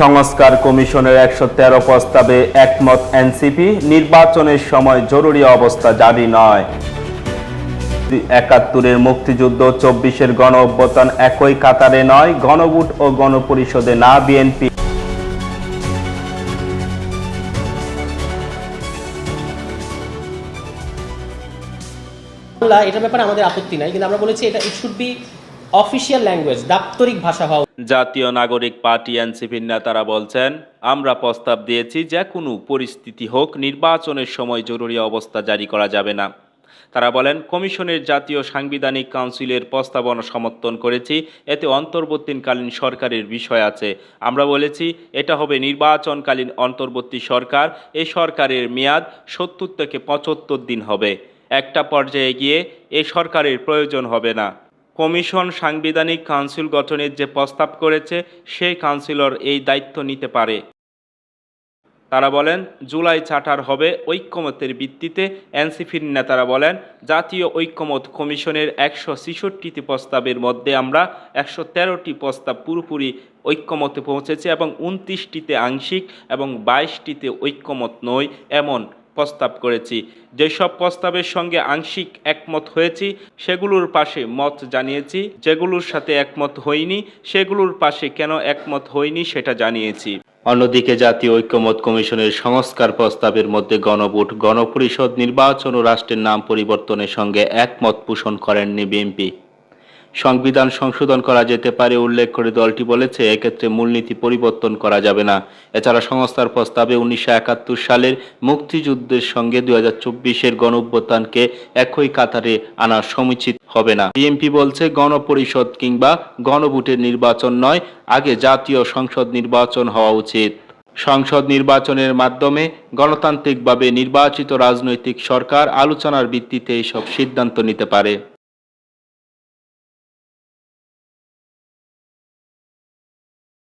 সংস্কার কমিশনের একশো তেরো প্রস্তাবে একমত এনসিপি, নির্বাচনের সময় জরুরি অবস্থা জারি নয়। একাত্তরের মুক্তিযুদ্ধ, চব্বিশের গণ অভ্যুত্থান একই কাতারে নয়, গণভোট ও গণপরিষদে না বিএনপি। এটার ব্যাপারে আমাদের আপত্তি নাই, কিন্তু আমরা বলেছি এটা it should be official language, দাপ্তরিক ভাষা হওয়া জাতীয় নাগরিক পার্টি এনসিপির নেতারা বলছেন, আমরা প্রস্তাব দিয়েছি যে কোনো পরিস্থিতি হোক, নির্বাচনের সময় জরুরি অবস্থা জারি করা যাবে না। তারা বলেন, কমিশনের জাতীয় সাংবিধানিক কাউন্সিলের প্রস্তাবনা সমর্থন করেছি, এতে অন্তর্বর্তীকালীন সরকারের বিষয় আছে। আমরা বলেছি, এটা হবে নির্বাচনকালীন অন্তর্বর্তী সরকার এই সরকারের মেয়াদ সত্তর থেকে পঁচাত্তর দিন হবে। একটা পর্যায়ে গিয়ে এই সরকারের প্রয়োজন হবে না। কমিশন সাংবিধানিক কাউন্সিল গঠনের যে প্রস্তাব করেছে, সেই কাউন্সিলর এই দায়িত্ব নিতে পারে। তারা বলেন, জুলাই চার্টার হবে ঐক্যমতের ভিত্তিতে। এনসিপির নেতারা বলেন, জাতীয় ঐক্যমত কমিশনের একশো ছেষট্টিটি প্রস্তাবের মধ্যে আমরা একশো তেরোটি প্রস্তাব পুরোপুরি ঐক্যমতে পৌঁছেছে এবং উনত্রিশটিতে আংশিক এবং বাইশটিতে ঐক্যমত নয়, এমন প্রস্তাব করেছি। যেসব প্রস্তাবের সঙ্গে আংশিক একমত হয়েছি, সেগুলোর পাশে মত জানিয়েছি। যেগুলোর সাথে একমত হইনি, সেগুলোর পাশে কেন একমত হইনি সেটা জানিয়েছি। অন্যদিকে জাতীয় ঐক্যমত কমিশনের সংস্কার প্রস্তাবের মধ্যে গণভোট, গণপরিষদ, নির্বাচন ও রাষ্ট্রের নাম পরিবর্তনের সঙ্গে একমত পোষণ করেননি বিএনপি। সংবিধান সংশোধন করা যেতে পারে উল্লেখ করে দলটি বলেছে, এক্ষেত্রে মূলনীতি পরিবর্তন করা যাবে না। এছাড়া সংস্থার প্রস্তাবে উনিশশো একাত্তর সালের মুক্তিযুদ্ধের সঙ্গে দুই হাজার চব্বিশের গণঅভ্যুত্থানকে একই কাতারে আনা সমীচিত হবে না। বিএনপি বলছে, গণপরিষদ কিংবা গণভোটের নির্বাচন নয়, আগে জাতীয় সংসদ নির্বাচন হওয়া উচিত। সংসদ নির্বাচনের মাধ্যমে গণতান্ত্রিকভাবে নির্বাচিত রাজনৈতিক সরকার আলোচনার ভিত্তিতে এইসব সিদ্ধান্ত নিতে পারে।